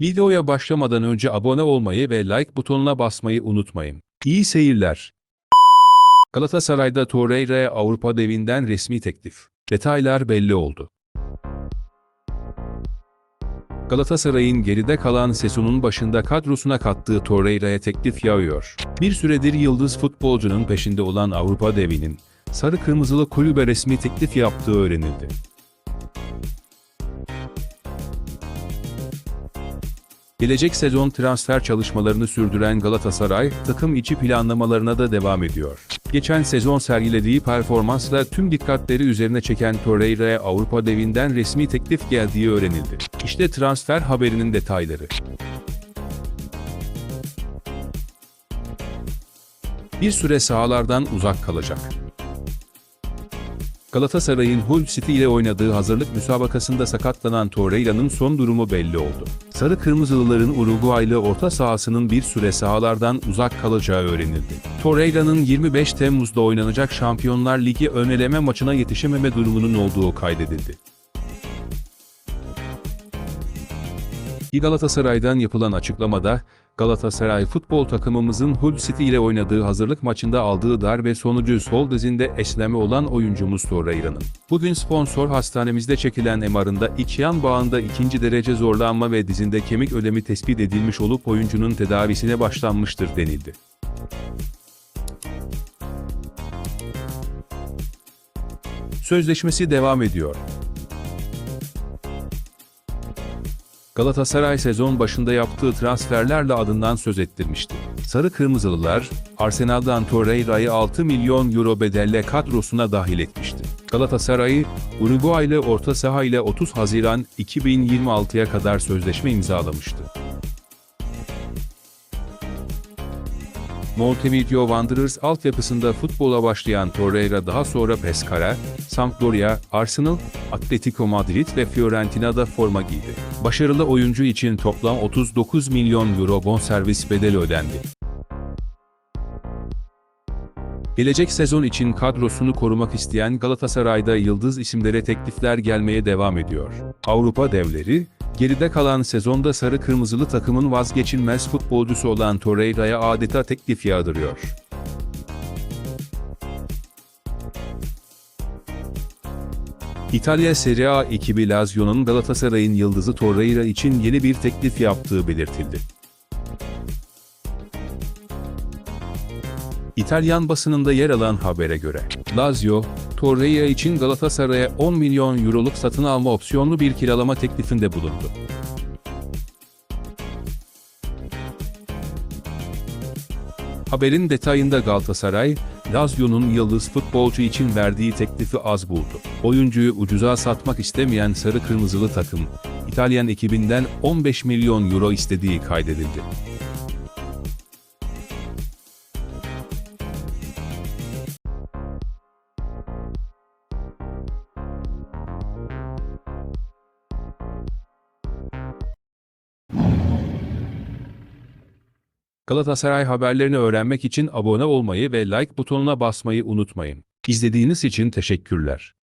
Videoya başlamadan önce abone olmayı ve like butonuna basmayı unutmayın. İyi seyirler. Galatasaray'da Torreira'ya Avrupa devinden resmi teklif. Detaylar belli oldu. Galatasaray'ın geride kalan sezonun başında kadrosuna kattığı Torreira'ya teklif yağıyor. Bir süredir yıldız futbolcunun peşinde olan Avrupa devinin, sarı kırmızılı kulübe resmi teklif yaptığı öğrenildi. Gelecek sezon transfer çalışmalarını sürdüren Galatasaray, takım içi planlamalarına da devam ediyor. Geçen sezon sergilediği performansla tüm dikkatleri üzerine çeken Torreira'ya Avrupa devinden resmi teklif geldiği öğrenildi. İşte transfer haberinin detayları. Bir süre sahalardan uzak kalacak. Galatasaray'ın Hull City ile oynadığı hazırlık müsabakasında sakatlanan Torreira'nın son durumu belli oldu. Sarı Kırmızılıların Uruguaylı orta sahasının bir süre sahalardan uzak kalacağı öğrenildi. Torreira'nın 25 Temmuz'da oynanacak Şampiyonlar Ligi öneleme maçına yetişememe durumunun olduğu kaydedildi. Galatasaray'dan yapılan açıklamada, Galatasaray futbol takımımızın Hull City ile oynadığı hazırlık maçında aldığı darbe sonucu sol dizinde esleme olan oyuncumuz Torreira'nın. Bugün sponsor hastanemizde çekilen MR'ında iç yan bağında ikinci derece zorlanma ve dizinde kemik ölemi tespit edilmiş olup oyuncunun tedavisine başlanmıştır denildi. Sözleşmesi devam ediyor. Galatasaray sezon başında yaptığı transferlerle adından söz ettirmişti. Sarı Kırmızılılar, Arsenal'dan Torreira'yı 6 milyon euro bedelle kadrosuna dahil etmişti. Galatasaray'ı, Uruguaylı orta saha ile 30 Haziran 2026'ya kadar sözleşme imzalamıştı. Montevideo Wanderers altyapısında futbola başlayan Torreira daha sonra Pescara, Sampdoria, Arsenal, Atletico Madrid ve Fiorentina'da forma giydi. Başarılı oyuncu için toplam 39 milyon euro bonservis bedeli ödendi. Gelecek sezon için kadrosunu korumak isteyen Galatasaray'da yıldız isimlere teklifler gelmeye devam ediyor. Avrupa devleri, geride kalan sezonda sarı kırmızılı takımın vazgeçilmez futbolcusu olan Torreira'ya adeta teklif yağdırıyor. İtalya Serie A ekibi Lazio'nun Galatasaray'ın yıldızı Torreira için yeni bir teklif yaptığı belirtildi. İtalyan basınında yer alan habere göre, Lazio, Torreira için Galatasaray'a 10 milyon euroluk satın alma opsiyonlu bir kiralama teklifinde bulundu. Haberin detayında Galatasaray, Lazio'nun yıldız futbolcu için verdiği teklifi az buldu. Oyuncuyu ucuza satmak istemeyen sarı kırmızılı takım, İtalyan ekibinden 15 milyon euro istediği kaydedildi. Galatasaray haberlerini öğrenmek için abone olmayı ve like butonuna basmayı unutmayın. İzlediğiniz için teşekkürler.